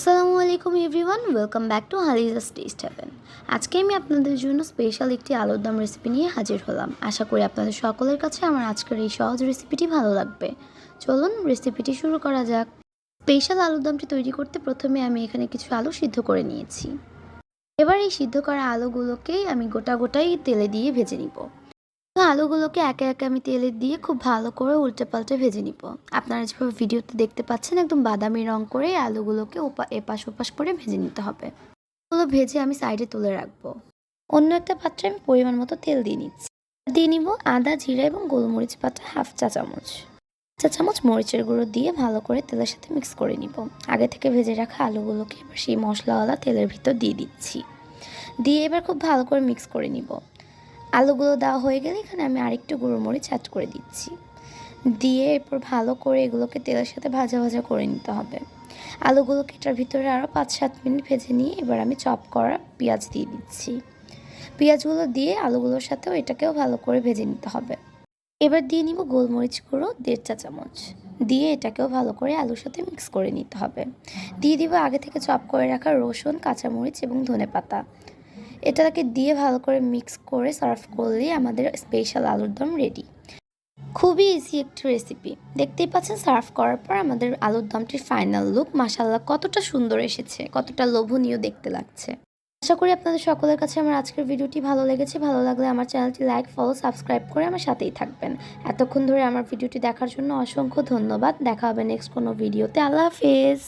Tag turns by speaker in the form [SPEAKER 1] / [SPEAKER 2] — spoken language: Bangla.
[SPEAKER 1] আসসালামু আলাইকুম everyone, welcome back to Halija's taste heaven. আজকে আমি আপনাদের জন্য স্পেশাল একটি আলুর দম রেসিপি নিয়ে হাজির হলাম। আশা করি আপনাদের সকলের কাছে আমার আজকের এই সহজ রেসিপিটি ভালো লাগবে। চলুন রেসিপিটি শুরু করা যাক। স্পেশাল আলুর দমটি তৈরি করতে প্রথমে আমি এখানে কিছু আলু সিদ্ধ করে নিয়েছি। এবার এই সিদ্ধ করা আলুগুলোকেই আমি গোটা গোটাই তেলে দিয়ে ভেজে নিব। আলুগুলোকে একে একে আমি তেলে দিয়ে খুব ভালো করে উল্টে পাল্টে ভেজে নিব। আপনারা যেভাবে ভিডিওতে দেখতে পাচ্ছেন, একদম বাদামি রং করে আলুগুলোকে এপাশ ওপাশ করে ভেজে নিতে হবে। ওগুলো ভেজে আমি সাইডে তুলে রাখব। অন্য একটা পাত্রে আমি পরিমাণ মতো তেল দিয়ে নিচ্ছি। দিয়ে নিব আদা, জিরা এবং গোলমরিচ পাতা হাফ চা চামচ। চা চামচ মরিচের গুঁড়ো দিয়ে ভালো করে তেলের সাথে মিক্স করে নিব। আগে থেকে ভেজে রাখা আলুগুলোকে এবার সেই মশলাওয়ালা তেলের ভিতর দিয়ে দিচ্ছি। দিয়ে এবার খুব ভালো করে মিক্স করে নিব। আলুগুলো দেওয়া হয়ে গেলে এখানে আমি আরেকটু গুঁড়ো মরিচ অ্যাড করে দিচ্ছি। দিয়ে এরপর ভালো করে এগুলোকে তেলের সাথে ভাজা ভাজা করে নিতে হবে। আলুগুলোকে এটার ভিতরে আরও পাঁচ সাত মিনিট ভেজে নিয়ে এবার আমি চপ করা পেঁয়াজ দিয়ে দিচ্ছি। পেঁয়াজগুলো দিয়ে আলুগুলোর সাথেও এটাকেও ভালো করে ভেজে নিতে হবে। এবার দিয়ে নিব গোলমরিচ গুঁড়ো দেড় চা চামচ। দিয়ে এটাকেও ভালো করে আলুর সাথে মিক্স করে নিতে হবে। দিয়ে দিব আগে থেকে চপ করে রাখা রসুন, কাঁচামরিচ এবং ধনে পাতা এটাকে দিয়ে ভালো করে মিক্স করে সার্ভ করলেই আমাদের স্পেশাল আলুর দম রেডি খুবই ইজি একটি রেসিপি দেখতেই পাচ্ছেন সার্ভ করার পর আমাদের আলুর দমটির ফাইনাল লুক মাসাল্লাহ কতটা সুন্দর এসেছে, কতটা লোভনীয় দেখতে লাগছে। আশা করি আপনাদের সকলের কাছে আমার আজকের ভিডিওটি ভালো লেগেছে। ভালো লাগলে আমার চ্যানেলটি লাইক ফলো সাবস্ক্রাইব করে আমার সাথেই থাকবেন। এতক্ষণ ধরে আমার ভিডিওটি দেখার জন্য অসংখ্য ধন্যবাদ। দেখা হবে নেক্সট কোনো ভিডিওতে আল্লাহ হাফেজ!